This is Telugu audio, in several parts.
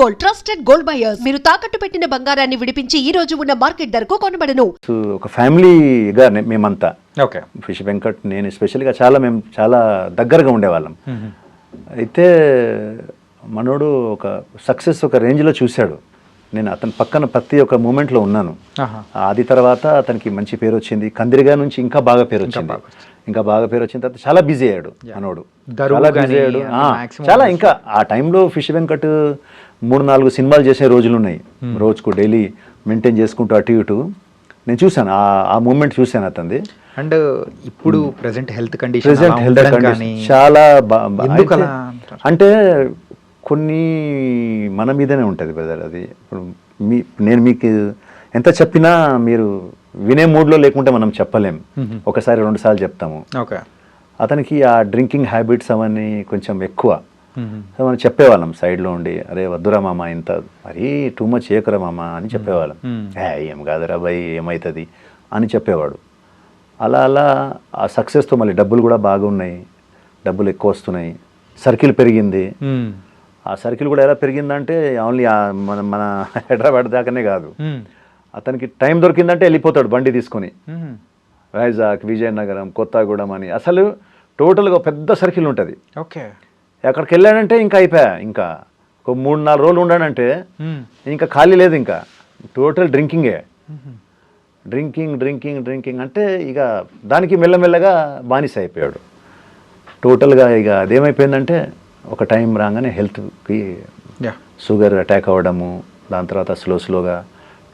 గోల్డ్ ట్రస్టెడ్ గోల్డ్ బయర్స్ మీరు తాకట్టు పెట్టిన బంగారాన్ని విడిపించి ఈ రోజు ఉన్న మార్కెట్ ధరకు కొనబడను. సో ఒక ఫ్యామిలీగా నే- మేమంతా. ఓకే. ఫిష్ వెంకట్ నేను ఎస్పెషల్గా చాలా మేము చాలా దగ్గరగా ఉండేవాళ్ళం. అయితే మనోడు ఒక సక్సెస్ ఒక రేంజ్లో చూశాడు. నేను అతని పక్కన ప్రతి ఒక్క మూమెంట్లో ఉన్నాను. అది తర్వాత అతనికి మంచి పేరు వచ్చింది. కందిరిగా నుంచి ఇంకా బాగా పేరు వచ్చింది. ఇంకా బాగా పేరు వచ్చిన తర్వాత చాలా బిజీ అయ్యాడు మనోడు. దరువు చాలా బిజీ అయ్యాడు. చాలా ఇంకా ఆ టైంలో ఫిష్ వెంకట్ మూడు నాలుగు సినిమాలు చేసే రోజులు ఉన్నాయి. రోజుకు డైలీ మెయింటైన్ చేసుకుంటూ అటు ఇటు. నేను చూశాను. ఆ మూమెంట్ చూశాను అతనిది. అండ్ ఇప్పుడు present health condition present health condition చాలా? అంటే కొన్ని మన మీదనే ఉంటుంది బ్రదర్ అది ఇప్పుడు మీ నేను మీకు ఎంత చెప్పినా మీరు వినే మూడ్లో లేకుంటే మనం చెప్పలేం. ఒకసారి రెండు సార్లు చెప్తాము. ఓకే. అతనికి ఆ డ్రింకింగ్ హ్యాబిట్స్ అవన్నీ కొంచెం ఎక్కువ. సో మనం చెప్పేవాళ్ళం సైడ్లో ఉండి అరే వద్దురా మామ ఇంత మరీ టూ మచ్ చేయకురా మామ అని చెప్పేవాళ్ళం. ఏ ఏం కాదురా భయ్ ఏమవుతుంది అని చెప్పేవాడు. అలా అలా ఆ సక్సెస్తో మళ్ళీ డబ్బులు కూడా బాగున్నాయి. డబ్బులు ఎక్కువ వస్తున్నాయి. సర్కిల్ పెరిగింది. ఆ సర్కిల్ కూడా ఎలా పెరిగిందంటే ఓన్లీ మన మన హైదరాబాద్ దాకానే కాదు. అతనికి టైం దొరికిందంటే వెళ్ళిపోతాడు బండి తీసుకొని. వైజాగ్ విజయనగరం కొత్తగూడెం అని. అసలు టోటల్గా పెద్ద సర్కిల్ ఉంటుంది. ఓకే. ఎక్కడికి వెళ్ళాడంటే ఇంకా అయిపోయా ఇంకా. ఒక మూడు నాలుగు రోజులు ఉండాడంటే ఇంకా ఖాళీ లేదు ఇంకా. టోటల్ డ్రింకింగే డ్రింకింగ్ డ్రింకింగ్ డ్రింకింగ్ అంటే ఇక దానికి మెల్లమెల్లగా బానిస అయిపోయాడు. టోటల్గా ఇక అదేమైపోయిందంటే ఒక టైం రాగానే హెల్త్కి షుగర్ అటాక్ అవ్వడము దాని తర్వాత స్లో స్లోగా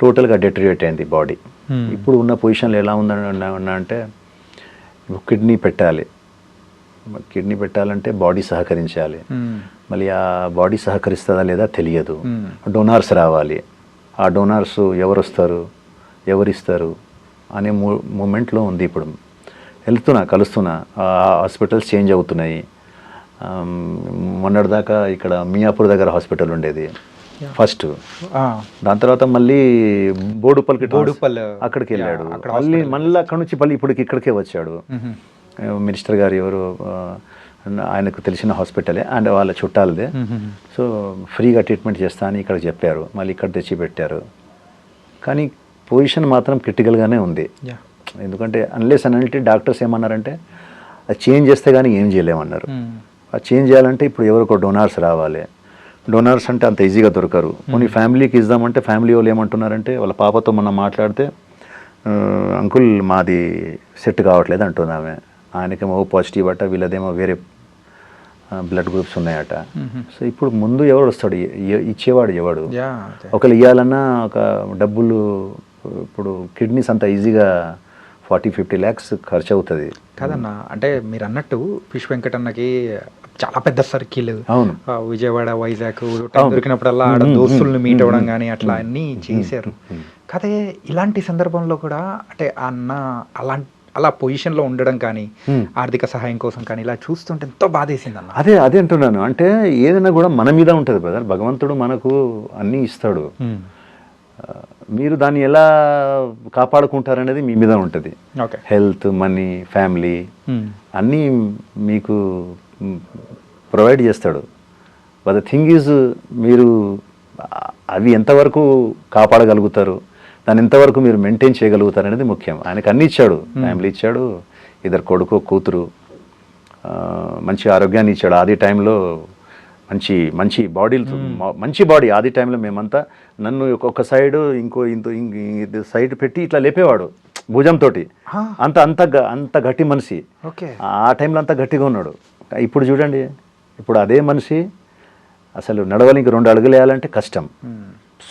టోటల్గా డెటరియేట్ అయింది బాడీ. ఇప్పుడు ఉన్న పొజిషన్లో ఎలా ఉందని అంటే కిడ్నీ పెట్టాలి. కిడ్నీ పెట్టాలంటే బాడీ సహకరించాలి. మళ్ళీ ఆ బాడీ సహకరిస్తుందా లేదా తెలియదు. డోనార్స్ రావాలి. ఆ డోనార్స్ ఎవరు వస్తారు ఎవరు ఇస్తారు అనే మూ మూమెంట్లో ఉంది ఇప్పుడు. వెళ్తున్నా కలుస్తున్నా. హాస్పిటల్స్ చేంజ్ అవుతున్నాయి. మొన్నటిదాకా ఇక్కడ మియాపూర్ దగ్గర హాస్పిటల్ ఉండేది. ఫస్ట్. దాని తర్వాత మళ్ళీ బోడుపల్లికి బోడుపల్, అక్కడికి వెళ్ళాడు. మళ్ళీ మళ్ళీ అక్కడ నుంచి మళ్ళీ ఇప్పటికి ఇక్కడికే వచ్చాడు. మినిస్టర్ గారు ఎవరు ఆయనకు తెలిసిన హాస్పిటలే అండ్ వాళ్ళ చుట్టాలదే. సో ఫ్రీగా ట్రీట్మెంట్ చేస్తా అని ఇక్కడ చెప్పారు. మళ్ళీ ఇక్కడ తెచ్చి పెట్టారు కానీ పొజిషన్ మాత్రం క్రిటికల్గానే ఉంది. ఎందుకంటే అన్లెస్ అనంటే డాక్టర్స్ ఏమన్నారంటే అది చేంజ్ చేస్తే కానీ ఏం చేయలేమన్నారు. అది చేంజ్ చేయాలంటే ఇప్పుడు ఎవరు ఒక డొనార్స్ రావాలి. డొనార్స్ అంటే అంత ఈజీగా దొరకరు. కొన్ని ఫ్యామిలీకి ఇద్దామంటే ఫ్యామిలీ వాళ్ళు ఏమంటున్నారంటే వాళ్ళ పాపతో మనం మాట్లాడితే "ఆ, అంకుల్ మాది సెట్ కావట్లేదు అంటుంది ఆమె. ఆయనకేమో ఓ పాజిటివ్ అట వీళ్ళదేమో వేరే బ్లడ్ గ్రూప్స్ ఉన్నాయట. సో ఇప్పుడు ముందు ఎవడు వస్తాడు? ఇచ్చేవాడు ఎవడు? ఒకళ్ళు ఇవ్వాలన్నా ఒక డబ్బులు ఇప్పుడు కిడ్నీస్ అంత ఈజీగా ఫార్టీ ఫిఫ్టీ ల్యాక్స్ ఖర్చు అవుతుంది కాదన్న అంటే మీరు అన్నట్టు ఫిష్ వెంకటన్నకి చాలా పెద్ద సర్కిల్. అవును. విజయవాడ వైజాగ్ దొరికినప్పుడల్లా ఆడ దోస్తుల్ని మీట్ అవ్వడం కానీ అట్లా అన్నీ చేశారు. కాదే ఇలాంటి సందర్భంలో కూడా అంటే అన్న అలాంటి అలా పొజిషన్లో ఉండడం కానీ ఆర్థిక సహాయం కోసం కానీ ఇలా చూస్తుంటే ఎంతో బాధేసింది అన్న అదే అదే అంటున్నాను. అంటే ఏదైనా కూడా మన మీద ఉంటుంది బ్రదర్. భగవంతుడు మనకు అన్నీ ఇస్తాడు. మీరు దాన్ని ఎలా కాపాడుకుంటారనేది మీ మీద ఉంటుంది. ఓకే. హెల్త్ మనీ ఫ్యామిలీ అన్నీ మీకు ప్రొవైడ్ చేస్తాడు బట్ ద థింగ్ ఈజ్ మీరు అవి ఎంతవరకు కాపాడగలుగుతారు దాన్ని ఎంతవరకు మీరు మెయింటైన్ చేయగలుగుతారు అనేది ముఖ్యం ఆయనకు అన్ని ఇచ్చాడు ఫ్యామిలీ ఇచ్చాడు ఇద్దరు కొడుకు కూతురు మంచి ఆరోగ్యాన్ని ఇచ్చాడు ఆది టైంలో మంచి మంచి బాడీ మంచి బాడీ ఆది టైంలో మేమంతా నన్ను ఒక్కొక్క సైడ్ ఇంకో ఇంత ఇంక సైడ్ పెట్టి ఇట్లా లేపేవాడు భుజంతో అంత అంత అంత గట్టి మనిషి. ఓకే. ఆ టైంలో అంతా గట్టిగా ఉన్నాడు. ఇప్పుడు చూడండి ఇప్పుడు అదే మనిషి అసలు నడవలి ఇంక రెండు అడుగులు వేయాలంటే కష్టం.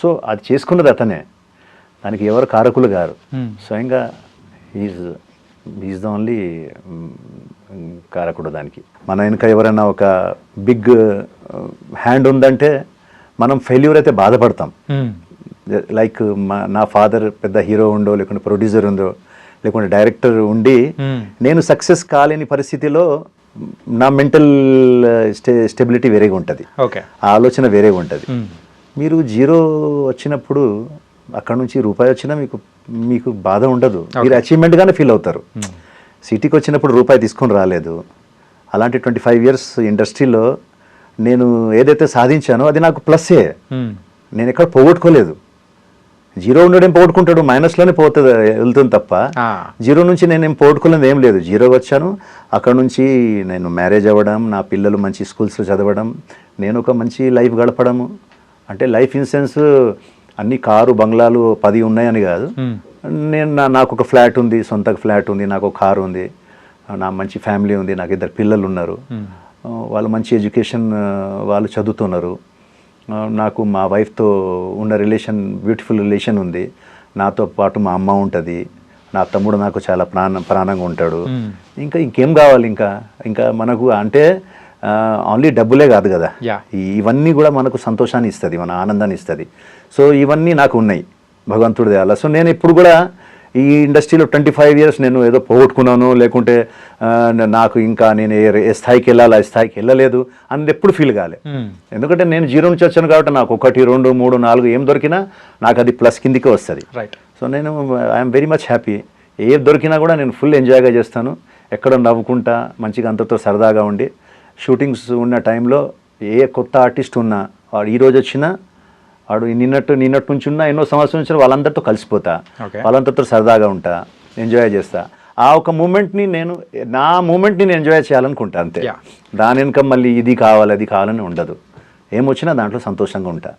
సో అది చేసుకున్నది అతనే. దానికి ఎవరు కారకులు గారు. స్వయంగా ఈజ్ ఈజ్ ద ఓన్లీ కారకుడు దానికి. మన వెనుక ఎవరైనా ఒక బిగ్ హ్యాండ్ ఉందంటే మనం ఫెయిల్యూర్ అయితే బాధపడతాం. లైక్ మా నా ఫాదర్ పెద్ద హీరో ఉండో లేకుంటే ప్రొడ్యూసర్ ఉందో లేకుంటే డైరెక్టర్ ఉండి నేను సక్సెస్ కాలేని పరిస్థితిలో నా మెంటల్ స్టే స్టెబిలిటీ వేరేగా ఉంటుంది. ఓకే ఆ ఆలోచన వేరేగా ఉంటుంది. మీరు జీరో వచ్చినప్పుడు అక్కడ నుంచి రూపాయి వచ్చినా మీకు మీకు బాధ ఉండదు. మీరు అచీవ్మెంట్గానే ఫీల్ అవుతారు. సిటీకి వచ్చినప్పుడు రూపాయి తీసుకొని రాలేదు. అలాంటి ట్వంటీ ఫైవ్ ఇయర్స్ ఇండస్ట్రీలో నేను ఏదైతే సాధించానో అది నాకు ప్లస్సే ఉమ్. నేను ఎక్కడ పోగొట్టుకోలేదు. జీరో ఉండడం పోగొట్టుకుంటాడు? మైనస్లోనే పోతుంది వెళ్తుంది తప్ప. జీరో నుంచి నేను ఏం పోగొట్టుకోలేదు ఏం లేదు. జీరో వచ్చాను. అక్కడ నుంచి నేను మ్యారేజ్ అవ్వడం నా పిల్లలు మంచి స్కూల్స్లో చదవడం నేను ఒక మంచి లైఫ్ గడపడము అంటే లైఫ్ ఇన్సూరెన్స్ అన్ని కారు బంగ్లాలు పది ఉన్నాయని కాదు. నేను నా నాకు ఒక ఫ్లాట్ ఉంది సొంత ఫ్లాట్ ఉంది నాకు ఒక కారు ఉంది నా మంచి ఫ్యామిలీ ఉంది నాకు ఇద్దరు పిల్లలు ఉన్నారు. వాళ్ళు మంచి ఎడ్యుకేషన్ వాళ్ళు చదువుతున్నారు. నాకు మా వైఫ్తో ఉన్న రిలేషన్ బ్యూటిఫుల్ రిలేషన్ ఉంది. నాతో పాటు మా అమ్మ ఉంటుంది. నా తమ్ముడు నాకు చాలా ప్రాణ ప్రాణంగా ఉంటాడు. ఇంకా ఇంకేం కావాలి ఇంకా? ఇంకా మనకు అంటే ఓన్లీ డబ్బులే కాదు కదా? ఇవన్నీ కూడా మనకు సంతోషాన్ని ఇస్తుంది మన ఆనందాన్ని ఇస్తుంది. సో ఇవన్నీ నాకు ఉన్నాయి. భగవంతుడి దయాల సో నేను ఇప్పుడు కూడా ఈ ఇండస్ట్రీలో ట్వంటీ ఫైవ్ ఇయర్స్ నేను ఏదో పోగొట్టుకున్నాను లేకుంటే నాకు ఇంకా నేను ఏ ఏ స్థాయికి వెళ్ళాలి ఆ స్థాయికి వెళ్ళలేదు అని ఎప్పుడు ఫీల్ కాలే. ఉమ్. ఎందుకంటే నేను జీరో నుంచి వచ్చాను కాబట్టి నాకు ఒకటి రెండు మూడు నాలుగు ఏం దొరికినా నాకు అది ప్లస్ కిందికే వస్తుంది. రైట్ సో నేను ఐఎమ్ వెరీ మచ్ హ్యాపీ ఏ దొరికినా కూడా నేను ఫుల్ ఎంజాయ్గా చేస్తాను. ఎక్కడ నవ్వుకుంటా మంచిగా అంతతో సరదాగా ఉండి షూటింగ్స్ ఉన్న టైంలో ఏ కొత్త ఆర్టిస్ట్ ఉన్నా వాడు ఈ రోజు వచ్చినా వాడు నిన్నట్టు నిన్నటి నుంచి ఉన్నా ఎన్నో సంవత్సరం నుంచి వాళ్ళందరితో కలిసిపోతా. వాళ్ళందరితో సరదాగా ఉంటా ఎంజాయ్ చేస్తా. ఆ ఒక మూమెంట్ని నేను నా మూమెంట్ని నేను ఎంజాయ్ చేయాలనుకుంటా అంతే. దాని వెనుక మళ్ళీ ఇది కావాలి అది కావాలని ఉండదు. ఏమొచ్చినా దాంట్లో సంతోషంగా ఉంటా.